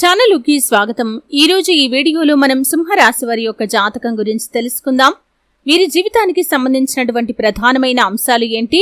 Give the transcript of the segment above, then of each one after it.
ఛానలుకి స్వాగతం. ఈ రోజు ఈ వీడియోలో మనం సింహరాశి వారి యొక్క జాతకం గురించి తెలుసుకుందాం. వీరి జీవితానికి సంబంధించినటువంటి ప్రధానమైన అంశాలు ఏంటి?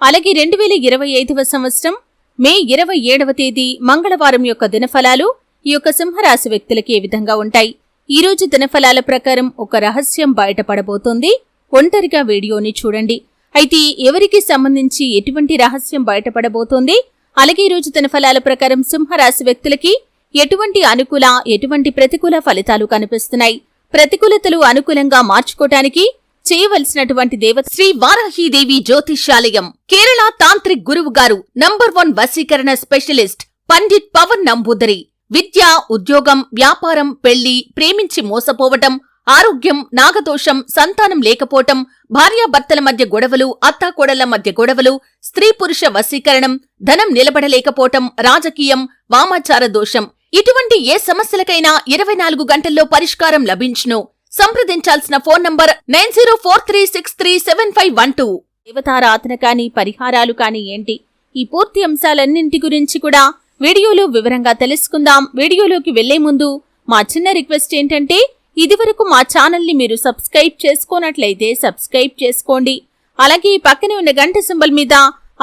అలాగే రెండు వేల ఇరవై ఐదవ సంవత్సరం మే ఇరవై ఏడవ తేదీ మంగళవారం యొక్క దినఫలాలు ఈ యొక్క సింహరాశి వ్యక్తులకి ఏ విధంగా ఉంటాయి? ఈ రోజు దినఫలాల ప్రకారం ఒక రహస్యం బయటపడబోతోంది. ఒంటరిగా వీడియోని చూడండి. అయితే ఎవరికి సంబంధించి ఎటువంటి రహస్యం బయటపడబోతోంది? అలాగే ఈ రోజు దినఫలాల ప్రకారం సింహరాశి వ్యక్తులకి ఎటువంటి అనుకూల ఎటువంటి ప్రతికూల ఫలితాలు కనిపిస్తున్నాయి? ప్రతికూలతలు అనుకూలంగా మార్చుకోటానికి చేయవలసినటువంటి దేవత శ్రీ వారాహీదేవి జ్యోతిష్యాలయం కేరళ తాంత్రిక్ గురువు గారు నంబర్ వన్ వశీకరణ స్పెషలిస్ట్ పండిత్ పవన్ నంబూదరి. విద్య ఉద్యోగం వ్యాపారం పెళ్ళి ప్రేమించి మోసపోవటం ఆరోగ్యం నాగదోషం సంతానం లేకపోవటం భార్యాభర్తల మధ్య గొడవలు అత్తాకోడళ్ళ మధ్య గొడవలు స్త్రీ పురుష వశీకరణం ధనం నిలబడలేకపోవటం రాజకీయం వామాచార దోషం ఇటువంటి ఏ సమస్యలకైనా ఇరవై నాలుగు గంటల్లో పరిష్కారం లభించును. సంప్రదించాల్సిన phone number nine zero four three six three seven five one two. దేవతారాధన కాని పరిహారాలు కాని ఏంటి? ఈ పూర్తి అంశాలన్నింటి గురించి కూడా వీడియోలో వివరంగా తెలుసుకుందాం. వీడియోలోకి వెళ్ళే ముందు మా చిన్న రిక్వెస్ట్ ఏంటంటే ఇదివరకు మా ఛానల్ని మీరు సబ్స్క్రైబ్ చేసుకోనట్లయితే సబ్స్క్రైబ్ చేసుకోండి. అలాగే ఈ పక్కనే ఉన్న గంట సింబల్ మీద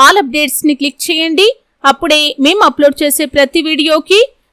ఆల్ అప్డేట్స్ని క్లిక్ చేయండి. అప్పుడే మేము అప్లోడ్ చేసే ప్రతి వీడియోకి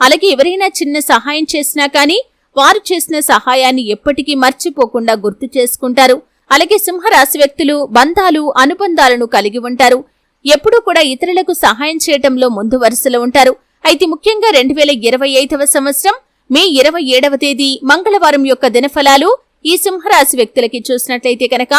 అలాగే ఎవరైనా చిన్న సహాయం చేసినా కానీ వారు చేసిన సహాయాన్ని ఎప్పటికీ మర్చిపోకుండా గుర్తు చేసుకుంటారు. అలాగే సింహరాశి వ్యక్తులు బంధాలు అనుబంధాలను కలిగి ఉంటారు. ఎప్పుడూ కూడా ఇతరులకు సహాయం చేయటంలో ముందు వరుసలో ఉంటారు. అయితే ముఖ్యంగా రెండు వేల ఇరవై ఐదవ సంవత్సరం మే ఇరవై ఏడవ తేదీ మంగళవారం యొక్క దినఫలాలు ఈ సింహరాశి వ్యక్తులకి చూసినట్లయితే కనుక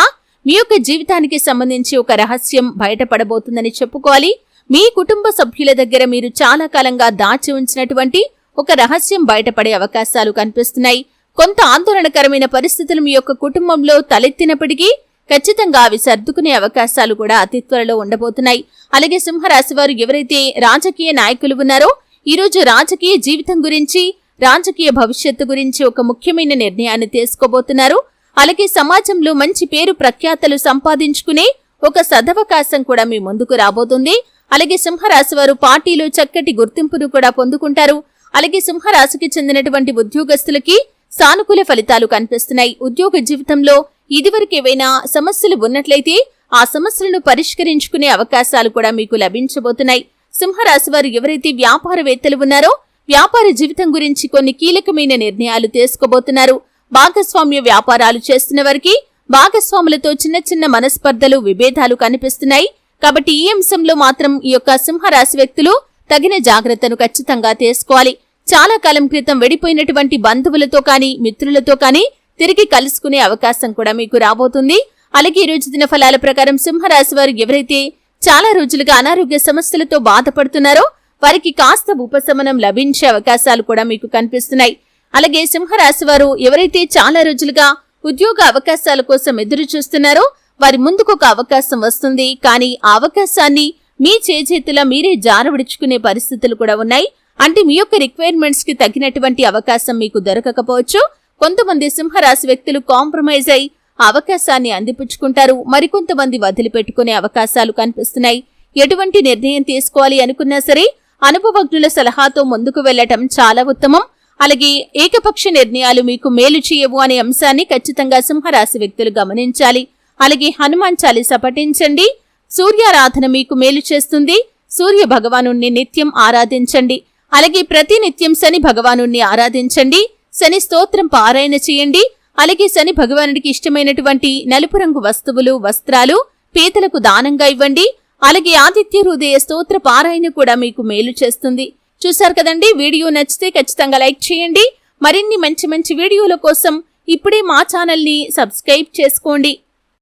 మీ యొక్క జీవితానికి సంబంధించి ఒక రహస్యం బయటపడబోతుందని చెప్పుకోవాలి. మీ కుటుంబ సభ్యుల దగ్గర మీరు చాలా కాలంగా దాచి ఉంచినటువంటి ఒక రహస్యం బయటపడే అవకాశాలు కనిపిస్తున్నాయి. కొంత ఆందోళనకరమైన పరిస్థితులు మీ యొక్క కుటుంబంలో తలెత్తినప్పటికీ ఖచ్చితంగా అవి సర్దుకునే అవకాశాలు కూడా అతి త్వరలో ఉండబోతున్నాయి. అలాగే సింహరాశి వారు ఎవరైతే రాజకీయ నాయకులు ఉన్నారో ఈరోజు రాజకీయ జీవితం గురించి రాజకీయ భవిష్యత్తు గురించి ఒక ముఖ్యమైన నిర్ణయాన్ని తీసుకోబోతున్నారు. అలాగే సమాజంలో మంచి పేరు ప్రఖ్యాతలు సంపాదించుకునే ఒక సదవకాశం కూడా మీ ముందుకు రాబోతుంది. అలాగే సింహరాశి వారు పార్టీలో చక్కటి గుర్తింపును కూడా పొందుకుంటారు. అలాగే సింహరాశికి చెందినటువంటి ఉద్యోగస్తులకి సానుకూల ఫలితాలు కనిపిస్తున్నాయి. ఉద్యోగ జీవితంలో ఇదివరకేవైనా సమస్యలు ఉన్నట్లయితే ఆ సమస్యలను పరిష్కరించుకునే అవకాశాలు కూడా మీకు లభించబోతున్నాయి. సింహరాశి వారు ఎవరైతే వ్యాపారవేత్తలు ఉన్నారో వ్యాపార జీవితం గురించి కొన్ని కీలకమైన నిర్ణయాలు తీసుకోబోతున్నారు. భాగస్వామ్య వ్యాపారాలు చేస్తున్న వారికి భాగస్వాములతో చిన్న చిన్న మనస్పర్ధలు విభేదాలు కనిపిస్తున్నాయి. కాబట్టి ఈ అంశంలో మాత్రం ఈ యొక్క సింహరాశి వ్యక్తులు తగిన జాగ్రత్తను ఖచ్చితంగా తీసుకోవాలి. చాలా కాలం క్రితం వెడిపోయినటువంటి బంధువులతో కానీ మిత్రులతో కానీ తిరిగి కలుసుకునే అవకాశం కూడా మీకు రాబోతుంది. అలాగే ఈ రోజు దిన ఫలాల ప్రకారం సింహరాశి వారు ఎవరైతే చాలా రోజులుగా అనారోగ్య సమస్యలతో బాధపడుతున్నారో వారికి కాస్త ఉపశమనం లభించే అవకాశాలు కూడా మీకు కనిపిస్తున్నాయి. అలాగే సింహరాశి వారు ఎవరైతే చాలా రోజులుగా ఉద్యోగ అవకాశాల కోసం ఎదురు చూస్తున్నారో వారి ముందుకు ఒక అవకాశం వస్తుంది. కానీ ఆ అవకాశాన్ని మీ చేతిలో మీరే జారవిడుచుకునే పరిస్థితులు కూడా ఉన్నాయి. అంటే మీ యొక్క రిక్వైర్మెంట్స్కి తగినటువంటి అవకాశం మీకు దొరకకపోవచ్చు. కొంతమంది సింహరాశి వ్యక్తులు కాంప్రమైజ్ అయి అవకాశాన్ని అందిపుచ్చుకుంటారు. మరికొంతమంది వదిలిపెట్టుకునే అవకాశాలు కనిపిస్తున్నాయి. ఎటువంటి నిర్ణయం తీసుకోవాలి అనుకున్నా సరే అనుభవజ్ఞుల సలహాతో ముందుకు వెళ్ళటం చాలా ఉత్తమం. అలాగే ఏకపక్ష నిర్ణయాలు మీకు మేలు చేయవు అనే అంశాన్ని ఖచ్చితంగా సింహరాశి వ్యక్తులు గమనించాలి. అలాగే హనుమాన్ చాలీస పఠించండి. సూర్యారాధన మీకు మేలు చేస్తుంది. సూర్య భగవాను నిత్యం ఆరాధించండి. అలాగే ప్రతి నిత్యం శని భగవాను ఆరాధించండి. శని స్తోత్రం పారాయణ చేయండి. అలాగే శని భగవానుడికి ఇష్టమైనటువంటి నలుపు రంగు వస్తువులు వస్త్రాలు పీతలకు దానంగా ఇవ్వండి. అలాగే ఆదిత్య హృదయ స్తోత్ర పారాయణ కూడా మీకు మేలు చేస్తుంది. చూశారు కదండి? వీడియో నచ్చితే ఖచ్చితంగా లైక్ చేయండి. మరిన్ని మంచి మంచి వీడియోల కోసం ఇప్పుడే మా ఛానల్ని సబ్స్క్రైబ్ చేసుకోండి.